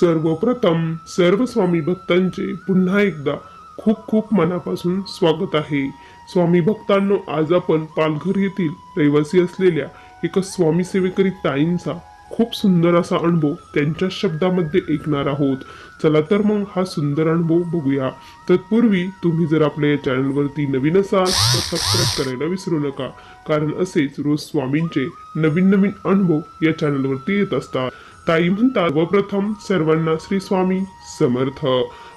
सर्वप्रथम सर्व स्वामी भक्तांचे पुन्हा एकदा खूप खूप मनापासून स्वागत आहे. स्वामी भक्तांनो आज आपण पालघर येथील रहिवासी असलेल्या एका स्वामी सेवेकरी ताईंचा खूप सुंदर असा अनुभव त्यांच्या शब्दामध्ये ऐकणार आहोत. चला तर मग हा सुंदर अनुभव बघूया. तत्पूर्वी तुम्ही जर आपल्या या चॅनलवरती नवीन असाल तर सबस्क्राईब करायला विसरू नका. कारण असेच रोज स्वामींचे नवीन नवीन अनुभव या चॅनलवरती येत असतात. ताई म्हणतात सर्वप्रथम सर्वांना श्री स्वामी समर्थ.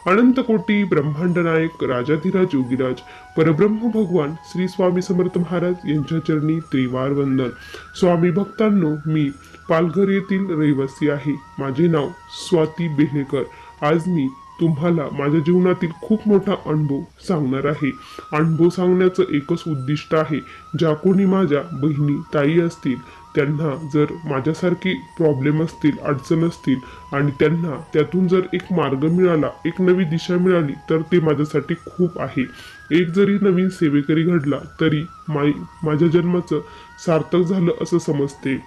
अनंत कोटी ब्रह्मांड नायक राजाधिराज योगीराज परब्रह्म भगवान श्री स्वामी समर्थ महाराज यांच्या चरणी त्रिवार वंदन. स्वामी भक्तांनो मी पालघर येथील रहिवासी आहे. माझे नाव स्वाती बेहेकर. आज मी तुम्हाला माझ्या जीवनातील खूप मोठा अनुभव सांगणार आहे. अनुभव सांगण्याचं एकच उद्दिष्ट आहे ज्या कोणी माझ्या बहिणी ताई असतील त्यांना जर माझ्यासारखी प्रॉब्लेम असतील अडचण असतील आणि त्यांना त्यातून जर एक मार्ग मिळाला एक नवी दिशा मिळाली तर ते माझ्यासाठी खूप आहे. एक जरी नवीन सेवेकरी घडला तरी माई माझ्या जन्माचं सार्थक झालं असं समजते.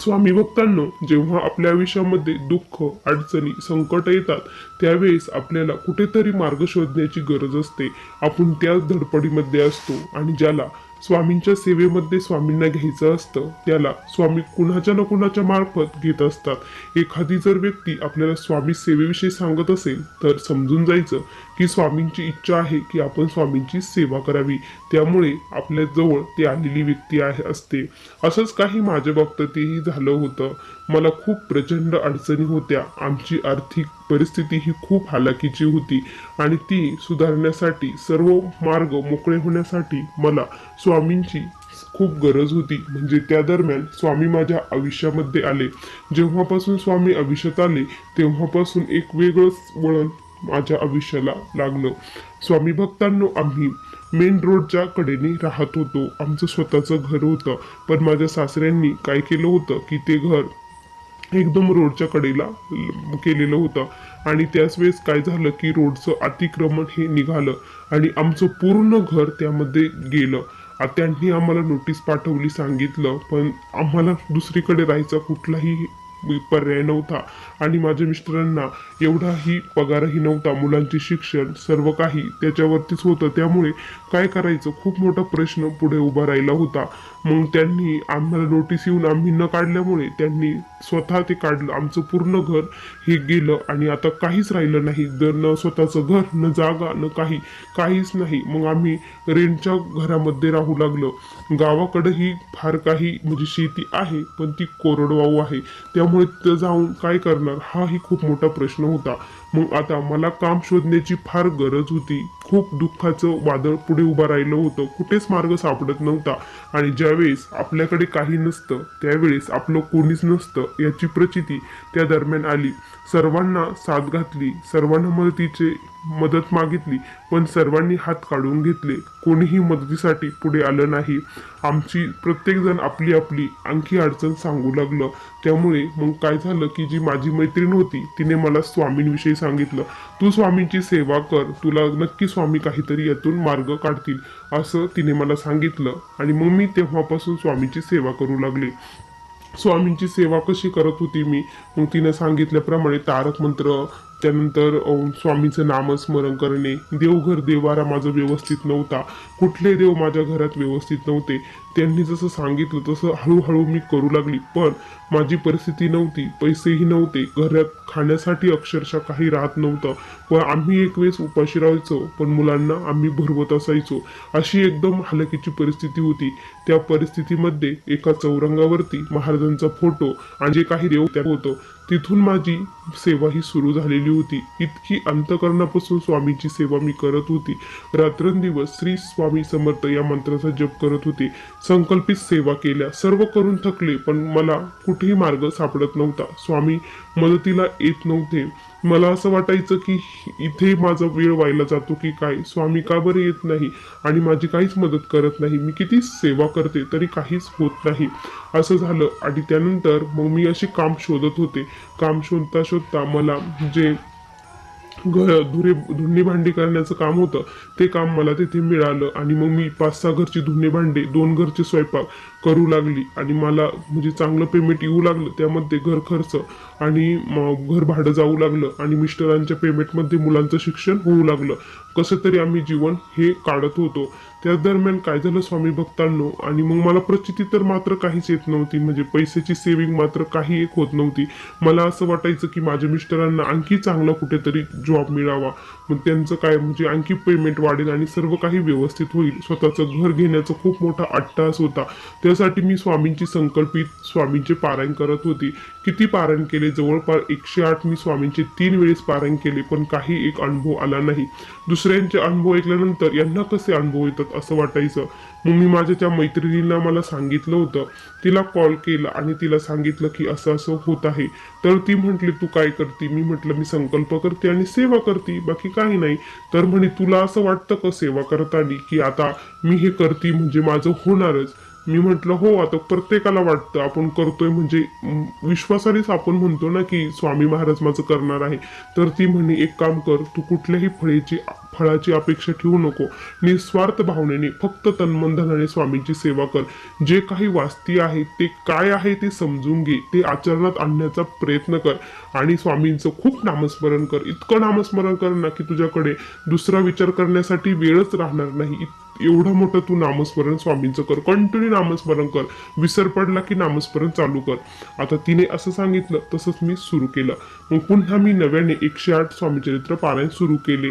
स्वामी भक्तांनो जेव्हा आपल्या आयुष्यामध्ये दुःख अडचणी संकट येतात त्यावेळेस आपल्याला कुठेतरी मार्ग शोधण्याची गरज असते. आपण त्याच धडपडीमध्ये असतो आणि ज्याला स्वामींच्या सेवेमध्ये स्वामींना घ्यायचं असतं त्याला स्वामी कुणाच्या ना कुणाच्या मार्फत घेत असतात. एखादी जर व्यक्ती आपल्याला स्वामी सेवेविषयी सांगत असेल तर समजून जायचं की स्वामींची इच्छा आहे की आपण स्वामींची सेवा करावी. त्यामुळे आपल्या जवळ ती आलेली व्यक्ती आहे असते. असंच काही माझ्या बाबतीतही झालं होतं. मला खूप प्रचंड अडचणी होत्या. आमची आर्थिक परिस्थिती ही खूप हालाकीची होती आणि ती सुधारण्यासाठी सर्व मार्ग मोकळे होण्यासाठी मला स्वामींची खूप गरज होती. म्हणजे त्या दरम्यान स्वामी माझ्या आयुष्यामध्ये आले. जेव्हापासून स्वामी आयुष्यात आले तेव्हापासून एक वेगळंच वळण माझ्या आयुष्याला लागलं. स्वामी भक्तांनो आम्ही मेन रोडच्या कडेने राहत होतो. आमचं स्वतःचं घर होतं. पण माझ्या सासऱ्यांनी काय केलं होतं की ते घर एकदम रोडच्या कडेला केलेलं होतं. आणि त्याच वेळेस काय झालं की रोडचं अतिक्रमण हे निघालं आणि आमचं पूर्ण घर त्यामध्ये गेलं. त्यांनी आम्हाला नोटीस पाठवली सांगितलं पण आम्हाला दुसरीकडे राहायचा कुठलाही पर्याय नव्हता. आणि माझ्या मिस्टरांना एवढाही पगारही नव्हता मुलांचे शिक्षण सर्व काही त्याच्यावरतीच होतं. त्यामुळे काय करायचं? खूप मोठा प्रश्न पुढे उभा राहिला होता. मग त्यांनी आम्हाला नोटीस येऊन आम्ही न काढल्यामुळे त्यांनी स्वतः ते काढलं. आमचं पूर्ण घर हे गेलं आणि आता काहीच राहिलं नाही. जर न स्वतःचं घर न जागा न काही काहीच नाही. मग आम्ही रेंटच्या घरामध्ये राहू लागलो. गावाकडंही फार काही म्हणजे शेती आहे पण ती कोरडवाहू आहे. त्यामुळे तिथं जाऊन काय करणार? हाही खूप मोठा प्रश्न होता. मग आता मला काम शोधण्याची फार गरज होती. खूप दुःखाचं वादळ पुढे उभं राहिलं होतं. कुठेच मार्ग सापडत नव्हता. आणि ज्यावेळेस आपल्याकडे काही नसतं त्यावेळेस आपलं कोणीच नसतं याची प्रचिती त्या दरम्यान आली. सर्वांना साथ घातली सर्वांना मदतीचे मदत मागितली पण सर्वांनी हात काढून घेतले. कोणीही मदतीसाठी पुढे आलं नाही. आमची प्रत्येकजण आपली आपली आणखी अडचण सांगू लागलं. त्यामुळे मग काय झालं की जी माझी मैत्रीण होती तिने मला स्वामींविषयी सांगितलं. तू स्वामींची सेवा कर. तुला नक्की स्वामी काहीतरी यातून मार्ग काढतील असं तिने मला सांगितलं. आणि मग मी तेव्हापासून स्वामींची सेवा करू लागले. स्वामींची सेवा कशी करत होती मी? मग तिनं सांगितल्याप्रमाणे तारक मंत्र त्यानंतर स्वामीचं नामस्मरण करणे. देवघर देवारा माझं व्यवस्थित नव्हता. कुठले देव माझ्या घरात व्यवस्थित नव्हते. त्यांनी जसं सांगितलं तसं हळूहळू मी करू लागली. पण माझी परिस्थिती नव्हती. पैसेही नव्हते. घरात खाण्यासाठी अक्षरशः काही राहत नव्हतं. पण आम्ही एक वेळेस उपाशी राहायचो. पण मुलांना आम्ही भरवत असायचो. अशी एकदम हलकीची परिस्थिती होती. त्या परिस्थितीमध्ये एका चौरंगावरती महाराजांचा फोटो आणि जे काही देव त्या होतं. तिथून माझी सेवा ही सुरू झालेली होती. इतकी अंतकरणापासून स्वामीची सेवा मी करत होती. रात्रंदिवस श्री स्वामी समर्थ या मंत्राचा जप करत होते. संकल्पित सेवा केल्या. सर्व करून थकले पण मला कुठेही मार्ग सापडत नव्हता. स्वामी मदतीला येत नव्हते. मला असं वाटायचं की इथे माझा वेळ व्हायला जातो की काय? स्वामी का बरं येत नाही? आणि माझी काहीच मदत करत नाही. मी किती सेवा करते तरी काहीच होत नाही. असं झालं. आणि त्यानंतर मग मी अशी काम शोधत होते. काम शोधता शोधता मला जे घर धुरे धुणी भांडी करण्याचं काम होतं ते काम मला तिथे मिळालं. आणि मग मी पाच सहा घरची धुणे भांडी दोन घरचे स्वयंपाक करू लागली आणि मला म्हणजे चांगलं पेमेंट येऊ लागलं त्यामध्ये घर खर्च आणि घर भाडं जाऊ लागलं आणि मिस्टरांच्या पेमेंटमध्ये मुलांचं शिक्षण होऊ लागलं. कसं तरी आम्ही जीवन हे काढत होतो. त्या दरम्यान काय झालं स्वामी भक्तांनो? आणि मग मला प्रचिती तर मात्र काहीच येत नव्हती. म्हणजे पैशाची सेविंग मात्र काही एक होत नव्हती. मला असं वाटायचं की माझ्या मिस्टरांना आणखी चांगला कुठेतरी जॉब मिळावा. मग त्यांचं काय म्हणजे आणखी पेमेंट वाढेल आणि सर्व काही व्यवस्थित होईल. स्वतःचं घर घेण्याचा खूप मोठा अट्टास होता. त्या त्यासाठी मी स्वामींची संकल्पित स्वामींचे पारायण करत होती. किती पारायण केले? जवळपास एकशे आठ मी स्वामींचे तीन वेळेस पारायण केले पण काही एक अनुभव आला नाही. दुसऱ्यांचे अनुभव ऐकल्यानंतर यांना कसे अनुभव येतात असं वाटायचं. मग मी माझ्या त्या मैत्रिणींना मला सांगितलं होतं. तिला कॉल केला आणि तिला सांगितलं की असं असं होत आहे. तर ती म्हटली तू काय करते? मी म्हटलं मी संकल्प करते आणि सेवा करते बाकी काही नाही. तर म्हणे तुला असं वाटतं का सेवा करताना की आता मी हे करते म्हणजे माझं होणारच? मी म्हटलं हो आता प्रत्येकाला वाटतं आपण करतोय म्हणजे विश्वासानेच आपण म्हणतो ना की स्वामी महाराज माझं करणार आहे. तर ती म्हणे एक काम कर तू कुठल्याही फळेची फळाची अपेक्षा ठेवू नको. निस्वार्थ भावनेने फक्त तन्मनधनाने स्वामींची सेवा कर. जे काही वास्ती आहे ते काय आहे ते समजून घे. ते आचरणात आणण्याचा प्रयत्न कर. आणि स्वामींचं खूप नामस्मरण कर. इतकं नामस्मरण कर ना की तुझ्याकडे दुसरा विचार करण्यासाठी वेळच राहणार नाही. एवढं मोठं तू नामस्मरण स्वामींचं कर. कंटिन्यू नामस्मरण कर. विसर पडला की नामस्मरण चालू कर. आता तिने असं सांगितलं तसंच मी सुरू केलं. मग पुन्हा मी नव्याने एकशे आठ स्वामीचरित्र पारायण सुरू केले.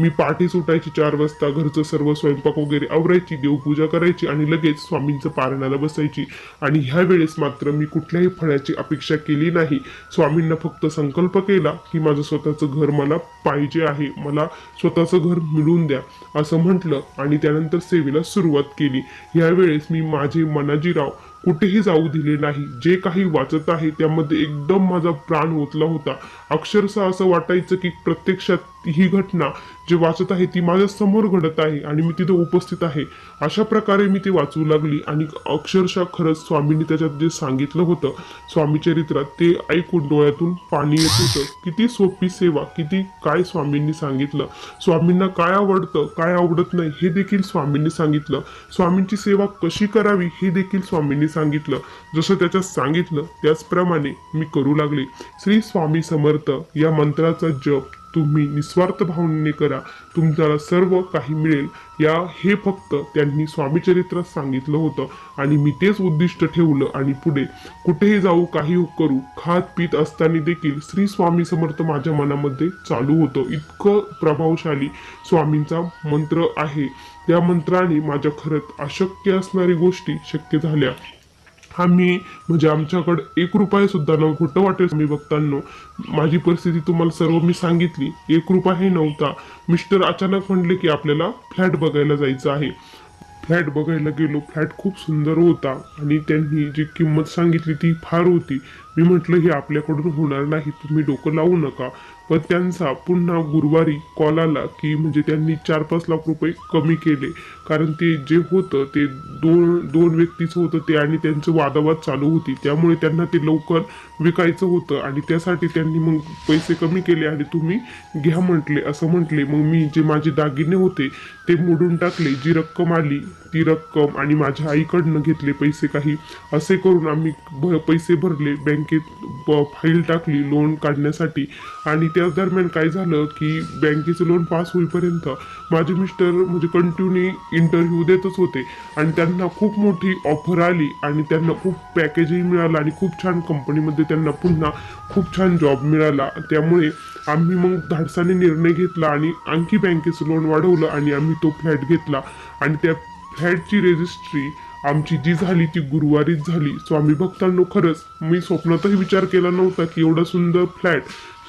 मी पहाटे उठायची चार वाजता घरचं सर्व स्वयंपाक वगैरे आवरायची देवपूजा करायची आणि लगेच स्वामींचं पारणाला बसायची. आणि ह्या वेळेस मात्र मी कुठल्याही फळाची अपेक्षा केली नाही. स्वामींना फक्त संकल्प केला की माझं स्वतःचं घर मला पाहिजे आहे. मला स्वतःचं घर मिळवून द्या असं म्हटलं आणि त्यानंतर सेवेला सुरुवात केली. ह्यावेळेस मी माझे मनाजीराव कुठेही जाऊ दिले नाही. जे काही वाचत आहे त्यामध्ये एकदम माझा प्राण ओतला होता. अक्षरशः असं वाटायचं की प्रत्यक्षात ही घटना जे वाचत आहे ती माझ्यासमोर घडत आहे आणि मी तिथे उपस्थित आहे. अशा प्रकारे मी ती वाचू लागली आणि अक्षरशः खरंच स्वामींनी त्याच्यात जे सांगितलं होतं स्वामी चरित्रात ते ऐकून डोळ्यातून पाणी येत होतं. किती सोपी सेवा किती काय स्वामींनी सांगितलं. स्वामींना काय आवडतं काय आवडत नाही हे देखील स्वामींनी सांगितलं. स्वामींची सेवा कशी करावी हे देखील स्वामींनी सांगितलं. जसं त्याच्यात सांगितलं त्याचप्रमाणे मी करू लागले. श्री स्वामी समर्थ या मंत्राचा जप तुम्ही निस्वार्थ भावनेने करा. तुमच्याला सर्व काही मिळेल. या हे फक्त त्यांनी स्वामीचरित्रात सांगितलं होतं. आणि मी तेच उद्दिष्ट ठेवलं आणि पुढे कुठेही जाऊ काही करू खात पित असताना देखील श्री स्वामी समर्थ माझ्या मनामध्ये चालू होतं. इतकं प्रभावशाली स्वामींचा मंत्र आहे. त्या मंत्राने माझ्या खरंच अशक्य असणारी गोष्टी शक्य झाल्या. आम्ही म्हणजे आमच्याकडे एक रुपया सुद्धा नव्हतं खोटं वाटेल मी बघताना. माझी परिस्थिती तुम्हाला सर्व मी सांगितली. एक रुपयाही नव्हता. मिस्टर अचानक म्हणले की आपल्याला फ्लॅट बघायला जायचं आहे. फ्लॅट बघायला गेलो फ्लॅट खूप सुंदर होता. आणि त्यांनी जी किंमत सांगितली ती फार होती. मी म्हटलं हे आपल्याकडून होणार नाही. तुम्ही डोकं लावू नका. व त्यांचा पुन्हा गुरुवारी कॉल आला की म्हणजे त्यांनी चार पाच लाख रुपये कमी केले. कारण ते जे होतं ते दोन दोन व्यक्तीचं होतं ते आणि त्यांचं वादावाद चालू होती. त्यामुळे त्यांना ते लवकर विकायचं होतं आणि त्यासाठी त्यांनी मग पैसे कमी केले आणि तुम्ही घ्या म्हटले असं म्हटले. मग मी जे माझे दागिने होते ते मोडून टाकले. जी रक्कम आली ती रक्कम आणि माझ्या आईकडनं घेतले पैसे काही. असे करून आम्ही भ- पैसे भरले. बँकेत ब- फाईल टाकली लोन काढण्यासाठी. आणि त्या दरम्यान काय झालं की बँकेचं लोन पास होईपर्यंत माझे मिस्टर म्हणजे कंटिन्यू इंटरव्ह्यू देतच होते. आणि त्यांना खूप मोठी ऑफर आली आणि त्यांना खूप पॅकेजही मिळालं आणि खूप छान कंपनीमध्ये त्यांना पुन्हा खूप छान जॉब मिळाला. त्यामुळे आम्ही मग धाडसाने निर्णय घेतला आणि आणखी बँकेचं लोन वाढवलं आणि आम्ही तो फ्लॅट घेतला. आणि त्या फ्लॅटची रेजिस्ट्री आमची जी झाली ती गुरुवारीच झाली. स्वामी भक्तांनो खरंच मी स्वप्नातही विचार केला नव्हता की एवढा सुंदर फ्लॅट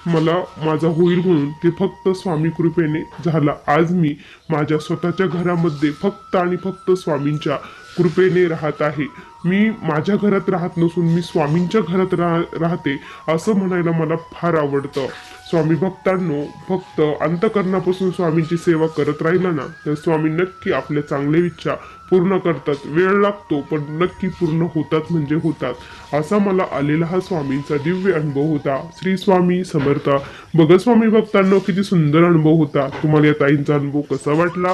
मला माझा होईल म्हणून ते फक्त स्वामी कृपेने झाला. आज मी माझ्या स्वतःच्या घरामध्ये फक्त आणि फक्त स्वामींच्या कृपेने राहत आहे. मी माझ्या घरात राहत नसून मी स्वामींच्या घरात राह राहते असं म्हणायला मला फार आवडतं. स्वामी भक्तांनो फक्त अंतकरणापासून स्वामींची सेवा करत राहिला ना तर स्वामी नक्की आपल्या चांगल्या इच्छा पूर्ण करतात. वेळ लागतो पण नक्की पूर्ण होतात म्हणजे होतात. असा मला आलेला हा स्वामींचा दिव्य अनुभव होता. श्री स्वामी समर्थ. भगतस्वामी स्वामी भक्तांनो किती सुंदर अनुभव होता. तुम्हाला या ताईंचा अनुभव कसा वाटला?